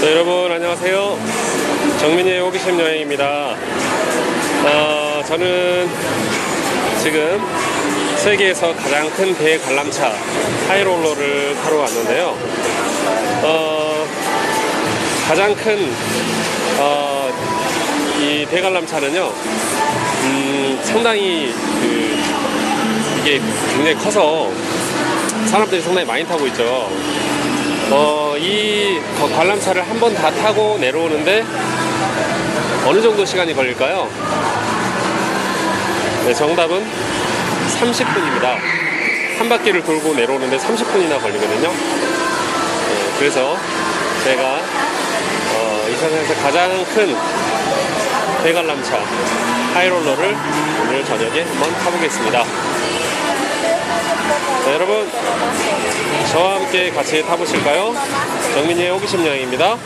네, 여러분 안녕하세요. 정민이의 호기심 여행입니다. 어, 저는 지금 세계에서 가장 큰 대관람차 하이롤러를 타러 왔는데요. 어, 가장 큰 어, 이 대관람차는요, 음, 상당히 그, 이게 굉장히 커서 사람들이 상당히 많이 타고 있죠. 어, 이 거- 관람차를 한 번 다 타고 내려오는데 어느 정도 시간이 걸릴까요? 네, 정답은 30분입니다. 한 바퀴를 돌고 내려오는데 30분이나 걸리거든요. 네, 그래서 제가 어, 이 세상에서 가장 큰 대관람차 하이롤러를 오늘 저녁에 한번 타보겠습니다. 네, 여러분 저와 함께 같이 타보실까요? 정민이의 호기심 여행입니다.